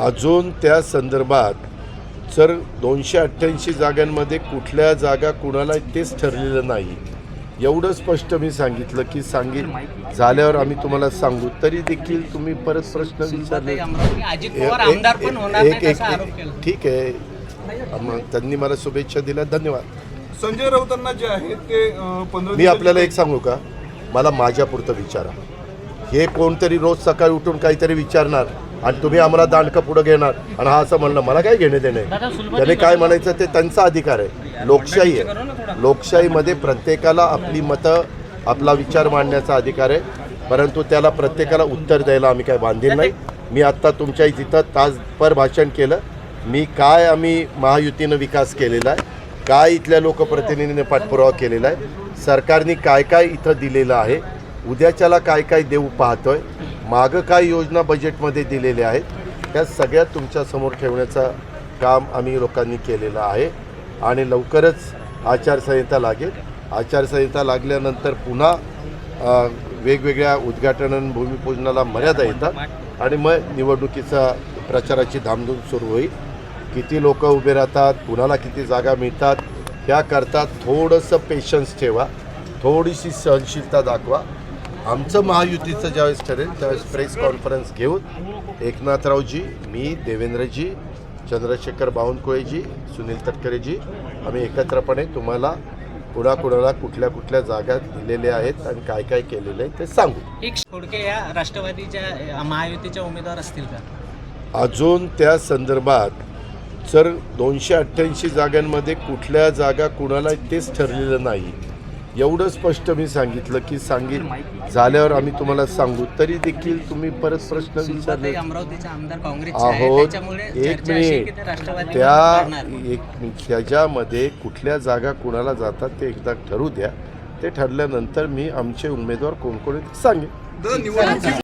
अजून त्या संदर्भात जर दोनशे अठ्ठ्याऐंशी जागांमध्ये कुठल्या जागा कुणाला तेच ठरलेलं नाही. एवढं स्पष्ट मी सांगितलं की सांगित झाल्यावर आम्ही तुम्हाला सांगू. तरी देखील तुम्ही परत प्रश्न विचारले. अमरावती अजित ए- पवार ए- आमदार पण होणार एक- नाहीत एक- असा आरोप केला. ठीक आहे. मग त्यांनी मला शुभेच्छा दिल्या. धन्यवाद. संजय राऊतांना जे आहे ते मी आपल्याला एक सांगू का? मला माझ्यापुरतं विचारा. हे कोणतरी रोज सकाळी उठून काहीतरी विचारणार. आणि तुम्ही आम्हाला दांडकं पुढं घेणार. आणि हा असं म्हणलं मला काय घेणे देणे? त्याने काय म्हणायचं ते त्यांचा अधिकार आहे. लोकशाही आहे. लोकशाहीमध्ये प्रत्येकाला आपली मतं आपला विचार मांडण्याचा अधिकार आहे. परंतु त्याला प्रत्येकाला उत्तर द्यायला आम्ही काय बांधील नाही. मी आत्ता तुमच्या तिथं तासभर भाषण केलं. मी काय आम्ही महायुतीनं विकास केलेला आहे? काय इथल्या लोकप्रतिनिधीने पाठपुरावा केलेला आहे? सरकारने काय काय इथं दिलेलं आहे? उद्याच्याला काय काय देऊ पाहतोय? मागं काय योजना बजेटमध्ये दिलेल्या आहेत त्या सगळ्या तुमच्यासमोर ठेवण्याचं काम आम्ही लोकांनी केलेलं आहे. आणि लवकरच आचारसंहिता लागेल. आचारसंहिता लागल्यानंतर पुन्हा वेगवेगळ्या उद्घाटन आणि भूमिपूजनाला मर्यादा येतात आणि मग निवडणुकीचा प्रचाराची धामधूम सुरू होईल. किती लोक उभे राहतात कुणाला किती जागा मिळतात त्याकरता थोडंसं पेशन्स ठेवा. थोडीशी सहनशीलता दाखवा. आमचं महायुतीचं ज्यावेळेस ठरेल त्यावेळेस प्रेस कॉन्फरन्स घेऊन एकनाथरावजी मी देवेंद्रजी चंद्रशेखर बावनकुळेजी सुनील तटकरेजी आम्ही एकत्रपणे तुम्हाला कुणाकुणाला कुठल्या कुठल्या जागा दिलेल्या आहेत आणि काय काय केलेलं आहे ते सांगू. एक खोडके या राष्ट्रवादीच्या महायुतीच्या उमेदवार असतील का? अजून त्या संदर्भात जर दोनशे अठ्ठ्याऐंशी जागांमध्ये कुठल्या जागा कुणाला तेच ठरलेलं नाही एवढं स्पष्ट मी सांगितलं की सांगित झाल्यावर आम्ही तुम्हाला सांगू. तरी देखील तुम्ही परत प्रश्न विचारले सुलभाताई अमरावतीचे आमदार काँग्रेसचे आहेत. एक मिनिट. त्या. एक त्याच्यामध्ये कुठल्या जागा कुणाला जातात ते एकदा ठरू द्या. ते ठरल्यानंतर मी आमचे उमेदवार कोण कोण आहेत ते सांगेन